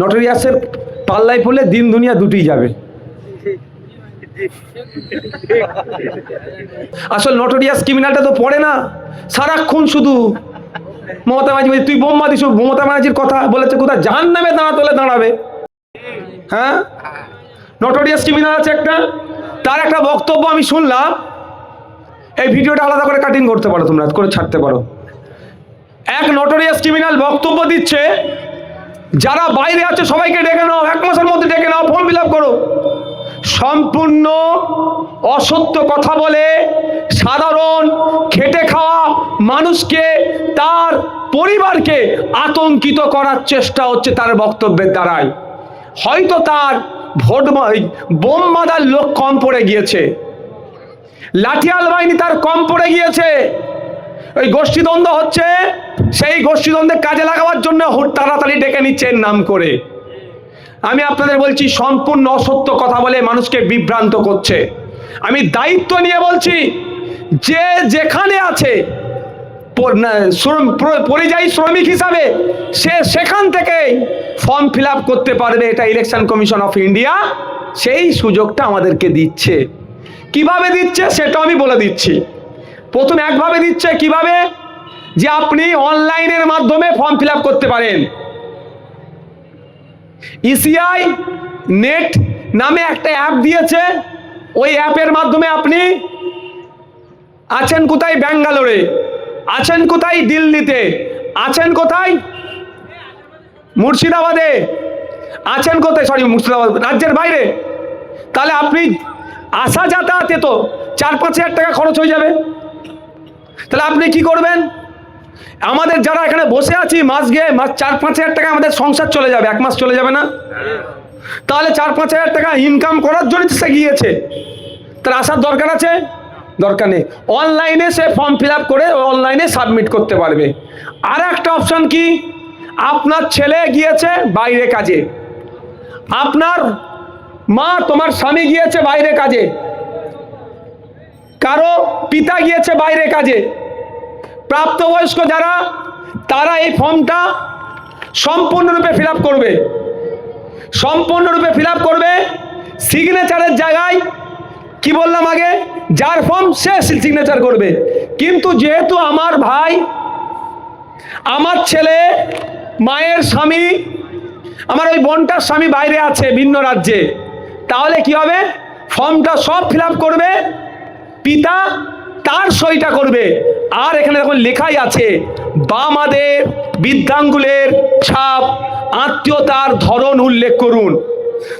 নটোরিয়াসের পাল্লায় পড়লে দিন দুনিয়া দুটোই যাবে। আসল নটোরিয়াস ক্রিমিনালটা তো পড়ে না, সারাক্ষণ শুধু মমতা ব্যানার্জি, তুই বোম্বা দিস মমতা ব্যানার্জির কথা বলেছে, কোথায়? জাহান নামে দাঁড়াতে হলে দাঁড়াবে। হ্যাঁ? নটোরিয়াস ক্রিমিনাল আছে একটা, তার একটা বক্তব্য আমি শুনলাম। এই ভিডিওটা আলাদা করে কাটিং করতে পারো তোমরা, করে ছাড়তে পারো। এক নটোরিয়াস ক্রিমিনাল বক্তব্য দিচ্ছে যারা বাইরে আছে সবাইকে ডেকে নাও, এক মাসের মধ্যে ডেকে নাও ফর্ম ফিল করো। সম্পূর্ণ অসত্য কথা বলে সাধারণ খেটে খাওয়া মানুষকে, তার পরিবারকে আতঙ্কিত করার চেষ্টা হচ্ছে তার বক্তব্যের দ্বারাই। হয়তো তার ভোট বোম বাঁধার লোক কম পড়ে গিয়েছে। লাঠিয়াল বাহিনী তার কম পড়ে গিয়েছে। ওই গোষ্ঠীদ্বন্দ্ব হচ্ছে, সেই গোষ্ঠীদ্বন্দ্বে কাজে লাগাবার জন্য তাড়াতাড়ি ডেকে নিচ্ছে নাম করে। আমি আপনাদের বলছি, সম্পূর্ণ অসত্য কথা বলে মানুষকে বিভ্রান্ত করছে। আমি দায়িত্ব নিয়ে বলছি, যে যেখানে আছে পরিযায়ী শ্রমিক হিসাবে, সে সেখান থেকেই ফর্ম ফিল করতে পারবে। এটা ইলেকশন কমিশন অফ ইন্ডিয়া সেই সুযোগটা আমাদেরকে দিচ্ছে। কীভাবে দিচ্ছে সেটা আমি বলে দিচ্ছি। প্রথম একভাবে দিচ্ছে কীভাবে? যে আপনি অনলাইনের মাধ্যমে ফর্ম ফিল করতে পারেন। ইসিআই নেট নামে একটা অ্যাপ দিয়েছে। ওই অ্যাপের মাধ্যমে আপনি আছেন কোথায় ব্যাঙ্গালোরে? আছেন কোথায় দিল্লিতে? আছেন কোথায়? মুর্শিদাবাদে? আছেন কোথায়? সরি মুর্শিদাবাদ, রাজ্যের বাইরে? তাহলে আপনি আসা যাতায়াতে তো চার পাঁচ হাজার টাকা খরচ হয়ে যাবে। তাহলে আপনি কি করবেন? আমাদের যারা এখানে বসে আছি, মাস গিয়ে মাস চার পাঁচ হাজার টাকা আমাদের সংসার চলে যাবে, এক মাস চলে যাবে না? তাহলে চার পাঁচ হাজার টাকা ইনকাম করার জন্য সে গিয়েছে। তার আসার দরকার আছে? দরকার নেই। অনলাইনে সে ফর্ম ফিল করে অনলাইনে সাবমিট করতে পারবে। আর একটা অপশান কি? আপনার ছেলে গিয়েছে বাইরে কাজে। আপনার মা তোমার স্বামী গিয়েছে বাইরে কাজে। কারও পিতা গিয়েছে বাইরে কাজে। প্রাপ্তবয়স্ক যারা, তারা এই ফর্মটা সম্পূর্ণরূপে ফিল করবে। সম্পূর্ণরূপে ফিল করবে সিগনেচারের জায়গায়। কি বললাম আগে? যার ফর্ম সে সিগনেচার করবে। কিন্তু যেহেতু আমার ভাই, আমার ছেলে, মায়ের স্বামী, আমার ওই বোনটার স্বামী বাইরে আছে ভিন্ন রাজ্যে, তাহলে কি হবে? ফর্মটা সব ফিল করবে। পিতা তার সইটা করবে। আর এখানে দেখুন লেখাই আছে, বামাদের বৃদ্ধাঙ্গুলের ছাপ, আত্মীয়তার ধরন উল্লেখ করুন।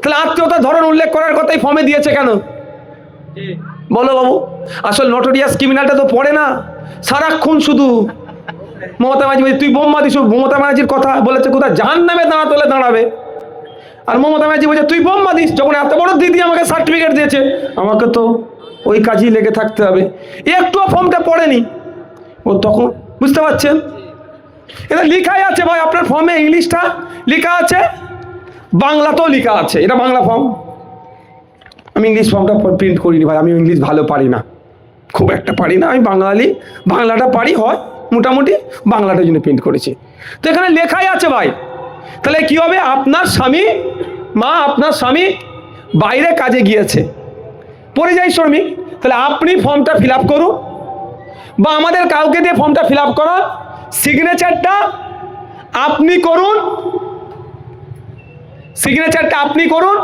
তাহলে আত্মীয়তার ধরন উল্লেখ করার কথাই ফর্মে দিয়েছে কেন? বলো বাবু, আসল নটোরিয়াস ক্রিমিনালটা তো পড়ে না, সারাক্ষণ শুধু মমতা ব্যানার্জি, তুই বোম্বা দিস, মমতা ব্যানার্জির কথা বলেছে, কোথায়? জাহান নামে দাঁড়া হলে দাঁড়াবে। আর মমতা ব্যানার্জি বলছে, তুই বোম্বা দিস? যখন এত বড় দিদি আমাকে সার্টিফিকেট দিয়েছে, আমাকে তো ওই কাজেই লেগে থাকতে হবে। একটুও ফর্মটা পড়েনি। ও তখন বুঝতে পারছেন? এটা লেখাই আছে ভাই, আপনার ফর্মে ইংলিশটা লেখা আছে, বাংলাতেও লেখা আছে। এটা বাংলা ফর্ম আমি ইংলিশ ফর্মটা প্রিন্ট করিনি ভাই, আমি ইংলিশ ভালো পারি না। খুব একটা পারি না, আমি বাঙালি। বাংলাটা পারি, হয়। মোটামুটি বাংলাটার জন্য প্রিন্ট করেছি। তো এখানে লেখাই আছে ভাই। তাহলে কি হবে? আপনার স্বামী, মা আপনার স্বামী বাইরে কাজে গিয়েছে। পরিযায়ী শ্রমিক, তাহলে আপনি ফর্মটা ফিল করুন। বা আমাদের কাউকে দিয়ে ফর্মটা ফিল আপ করা, সিগনেচারটা আপনি করুন। সিগনেচারটা আপনি করুন,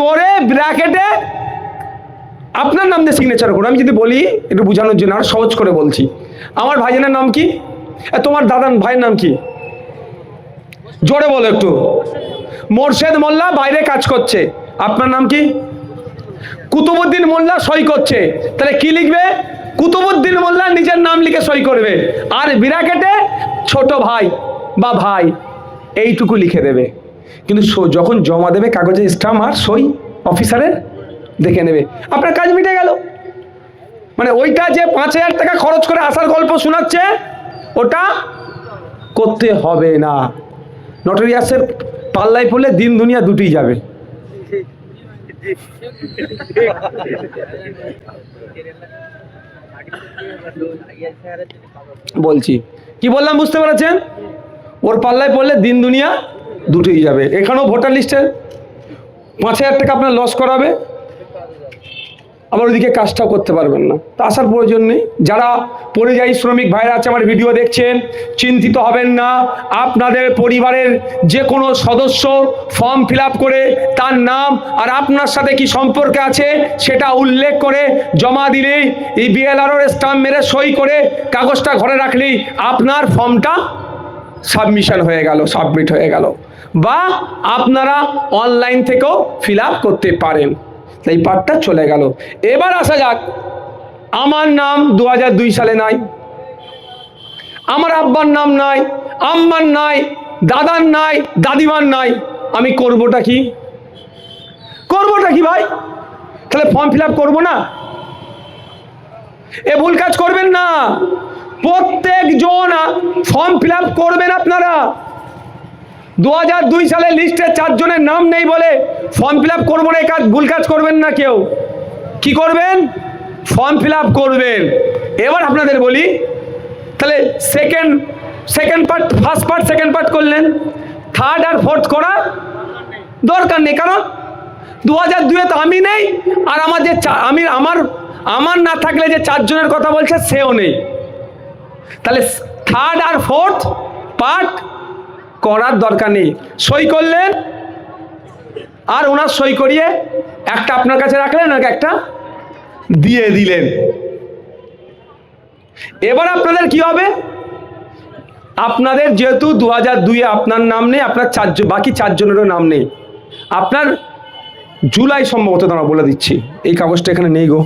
করে ব্র্যাকেটে আপনার নাম দিয়ে সিগনেচার করুন। আমি যদি বলি, একটু বোঝানোর জন্য আর সহজ করে বলছি। আমার ভাইজানের নাম কি? তোমার দাদার ভাইয়ের নাম কি? জোরে বলো একটু। মোর্শেদ মোল্লা বাইরে কাজ করছে। আপনার নাম কি? কুতুবুদ্দিন মোল্লা সই করছে। তাহলে কি লিখবে? কুতুবুদ্দিন মোল্লা নিজের নাম লিখে সই করবে। আর বিরাকেটে ছোট ভাই বা ভাই এইটুকু লিখে দেবে। কিন্তু যখন জমা দেবে কাগজে স্টাম্প আর সই অফিসারের দেখে নেবে। আপনার কাজ মিটে গেল। মানে ওইটা যে পাঁচ হাজার টাকা খরচ করে আসার গল্প শোনাচ্ছে, ওটা করতে হবে না। নটোরিয়াসের পাল্লায় পড়লে দিন দুনিয়া দুটি যাবে। বলছি। কি বললাম বুঝতে পেরেছেন? ওর পাল্লায় পড়লে দিন দুনিয়া দুটোই যাবে। এখানেও ভোটার লিস্টে পাঁচ হাজার টাকা আপনার লস করাবে। আবার ওইদিকে কাজটাও করতে পারবেন না। তা আসার প্রয়োজন নেই। যারা পরিযায়ী শ্রমিক ভাইরা আছে, আমার ভিডিও দেখছেন, চিন্তিত হবেন না। আপনাদের পরিবারের যে কোনো সদস্য ফর্ম ফিল করে তার নাম আর আপনার সাথে কি সম্পর্কে আছে, সেটা উল্লেখ করে জমা দিলেই এই বিএলআরওর স্টাম্প মেরে সই করে কাগজটা ঘরে রাখলেই আপনার ফর্মটা সাবমিশন হয়ে গেল, সাবমিট হয়ে গেল। বা আপনারা অনলাইন থেকেও ফিল করতে পারেন। এই পার্টটা চলে গেল। এবার আসা যাক, আমার নাম দু দুই সালে নাই, আমার আব্বার নাম নাই, আম্মার নাই, দাদার নাই, দাদিমার নাই, আমি করবোটা কি? করবোটা কি ভাই? তাহলে ফর্ম ফিল আপ করব না? এ ভুল কাজ করবেন না। প্রত্যেকজন ফর্ম ফিল আপ করবেন আপনারা। দু দুই সালে লিস্টে চারজনের নাম নেই বলে ফর্ম ফিল আপ করব না কাজ, ভুল কাজ করবেন না কেউ। কি করবেন? ফর্ম ফিল আপ করবেন। এবার আপনাদের বলি, তাহলে second second part first part second part করলেন। থার্ড আর ফোর্থ করা দরকার নেই, কারণ দু হাজার দুয়ে তো আমি নেই, আর আমার যে আমি, আমার আমার না থাকলে যে চারজনের কথা বলছে, সেও নেই। তাহলে থার্ড আর ফোর্থ পার্ট করার দরকার নেই। সই করলেন, আর ওনার সই করিয়ে একটা আপনার কাছে রাখলেন আর একটা দিয়ে দিলেন। এবার আপনাদের কি হবে? আপনাদের যেহেতু দু হাজার দুইয়ে আপনার নাম নেই, আপনার চারজন বাকি চারজনেরও নাম নেই। আপনার জুলাই সম্ভবত দাঁড়া বলে দিচ্ছি। এই কাগজটা এখানে নেই গো।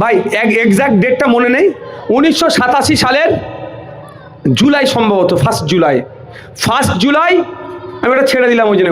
ভাই, এক এক্সাক্ট ডেটটা মনে নেই। উনিশশো সাতাশি সালের জুলাই সম্ভবত ফার্স্ট জুলাই। ফার্স্ট জুলাই, আমি এটা ছেড়ে দিলাম ওই জন্য।